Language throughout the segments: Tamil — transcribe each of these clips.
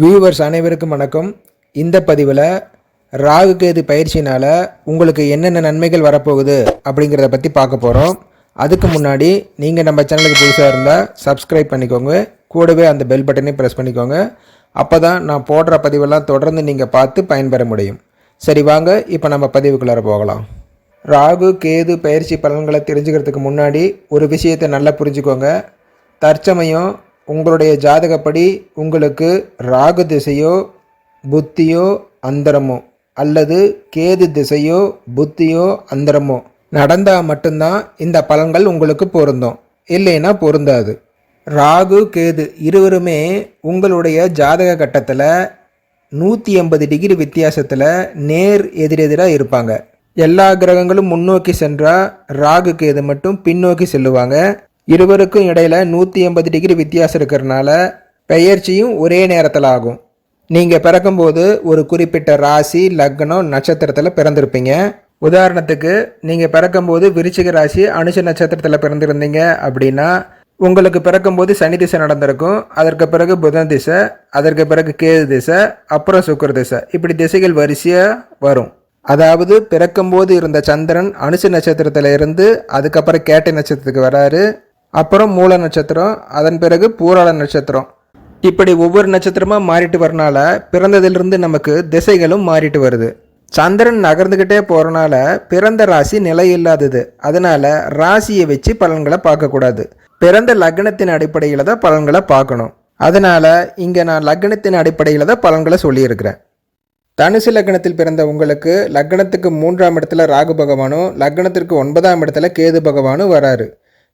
வியூவர்ஸ் அனைவருக்கும் வணக்கம். இந்த பதிவில் ராகு கேது பயிற்சினால் உங்களுக்கு என்னென்ன நன்மைகள் வரப்போகுது அப்படிங்கிறத பற்றி பார்க்க போகிறோம் அதுக்கு முன்னாடி நீங்கள் நம்ம சேனலுக்கு புதுசாக இருந்தால் சப்ஸ்கிரைப் பண்ணிக்கோங்க. கூடவே அந்த பெல் பட்டனையும் ப்ரெஸ் பண்ணிக்கோங்க. அப்போ தான் நான் போடுற பதிவெல்லாம் தொடர்ந்து நீங்கள் பார்த்து பயன்பெற முடியும். சரி வாங்க இப்போ நம்ம பதிவுக்குள்ளார போகலாம். ராகு கேது பயிற்சி பலன்களை தெரிஞ்சுக்கிறதுக்கு முன்னாடி ஒரு விஷயத்தை நல்லா புரிஞ்சுக்கோங்க. தற்சமயம் உங்களுடைய ஜாதகப்படி உங்களுக்கு ராகு திசையோ புத்தியோ அந்தரமோ அல்லது கேது திசையோ புத்தியோ அந்தரமோ நடந்தால் மட்டும்தான் இந்த பலன்கள் உங்களுக்கு பொருந்தும். இல்லைன்னா பொருந்தாது. ராகு கேது இருவருமே உங்களுடைய ஜாதக கட்டத்தில் நூற்றி எண்பது டிகிரி வித்தியாசத்தில் நேர் எதிரெதிராக இருப்பாங்க. எல்லா கிரகங்களும் முன்னோக்கி சென்றால் ராகு கேது மட்டும் பின்னோக்கி செல்லுவாங்க. இருவருக்கும் இடையில் நூற்றி எண்பது டிகிரி வித்தியாசம் இருக்கிறனால பெயர்ச்சியும் ஒரே நேரத்தில் ஆகும். நீங்கள் பிறக்கும்போது ஒரு குறிப்பிட்ட ராசி லக்னம் நட்சத்திரத்தில் பிறந்திருப்பீங்க. உதாரணத்துக்கு நீங்கள் பிறக்கும்போது விருச்சிக ராசி அனுஷ நட்சத்திரத்தில் பிறந்திருந்தீங்க அப்படின்னா உங்களுக்கு பிறக்கும்போது சனி திசை நடந்திருக்கும். அதற்கு பிறகு புதன் திசை அதற்கு பிறகு கேது திசை அப்புறம் சுக்கர திசை. இப்படி திசைகள் வரிசையாக வரும். அதாவது பிறக்கும்போது இருந்த சந்திரன் அனுச நட்சத்திரத்தில் இருந்து அதுக்கப்புறம் கேட்டை நட்சத்திரத்துக்கு வராரு. அப்புறம் மூல நட்சத்திரம் அதன் பிறகு பூராள நட்சத்திரம். இப்படி ஒவ்வொரு நட்சத்திரமாக மாறிட்டு வரனால பிறந்ததிலிருந்து நமக்கு திசைகளும் மாறிட்டு வருது. சந்திரன் நகர்ந்துக்கிட்டே போகிறனால பிறந்த ராசி நிலை இல்லாதது. அதனால் ராசியை வச்சு பலன்களை பார்க்கக்கூடாது. பிறந்த லக்னத்தின் அடிப்படையில் தான் பலன்களை பார்க்கணும். அதனால் இங்கே நான் லக்னத்தின் அடிப்படையில் தான் பலன்களை சொல்லியிருக்கிறேன். தனுசு லக்னத்தில் பிறந்த உங்களுக்கு லக்னத்துக்கு மூன்றாம் இடத்துல ராகு பகவானும் லக்னத்திற்கு ஒன்பதாம் இடத்துல கேது பகவானும் வராரு.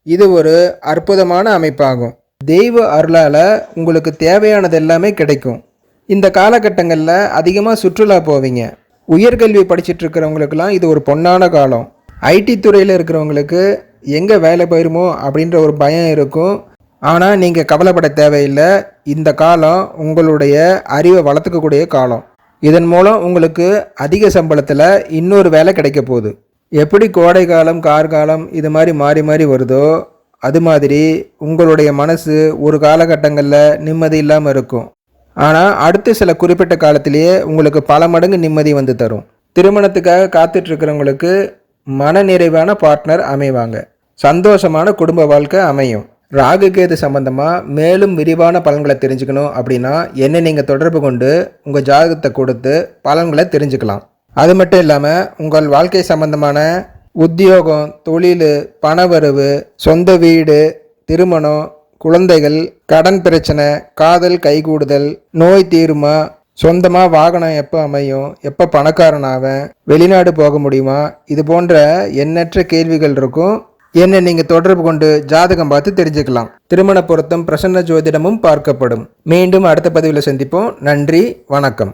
இது ஒரு அற்புதமான அமைப்பாகும். தெய்வ அருளால் உங்களுக்கு தேவையானது எல்லாமே கிடைக்கும். இந்த காலகட்டங்களில் அதிகமாக சுற்றுலா போவீங்க. உயர்கல்வி படிச்சுட்டு இருக்கிறவங்களுக்கெல்லாம் இது ஒரு பொன்னான காலம். ஐடி துறையில் இருக்கிறவங்களுக்கு எங்கே வேலை போயிருமோ அப்படின்ற ஒரு பயம் இருக்கும். ஆனால் நீங்கள் கவலைப்பட தேவையில்லை. இந்த காலம் உங்களுடைய அறிவை வளர்த்துக்கக்கூடிய காலம். இதன் மூலம் உங்களுக்கு அதிக சம்பளத்தில் இன்னொரு வேலை கிடைக்க போகுது. எப்படி கோடை காலம் கார்காலம் இது மாதிரி மாறி மாறி வருதோ அது மாதிரி உங்களுடைய மனசு ஒரு காலகட்டங்களில் நிம்மதி இல்லாமல் இருக்கும். ஆனால் அடுத்து சில குறிப்பிட்ட காலத்திலேயே உங்களுக்கு பல மடங்கு நிம்மதி வந்து தரும். திருமணத்துக்காக காத்துட்டு இருக்கிறவங்களுக்கு மன நிறைவான பார்ட்னர் அமைவாங்க. சந்தோஷமான குடும்ப வாழ்க்கை அமையும். ராகு கேது சம்பந்தமாக மேலும் விரிவான பலன்களை தெரிஞ்சுக்கணும் அப்படின்னா என்னை நீங்கள் தொடர்பு கொண்டு உங்கள் ஜாதகத்தை கொடுத்து பலன்களை தெரிஞ்சுக்கலாம். அது மட்டும் இல்லாமல் உங்கள் வாழ்க்கை சம்பந்தமான உத்தியோகம் தொழில் பணவரவு சொந்த வீடு திருமணம் குழந்தைகள் கடன் பிரச்சனை காதல் கைகூடுதல் நோய் தீருமா சொந்தமாக வாகனம் எப்போ அமையும் எப்போ பணக்காரனாவேன் வெளிநாடு போக முடியுமா இது போன்ற எண்ணற்ற கேள்விகள் இருக்கும். என்னை நீங்கள் தொடர்பு கொண்டு ஜாதகம் பார்த்து தெரிஞ்சுக்கலாம். திருமண பொருத்தம் பிரசன்ன ஜோதிடமும் பார்க்கப்படும். மீண்டும் அடுத்த பதிவில் சந்திப்போம். நன்றி வணக்கம்.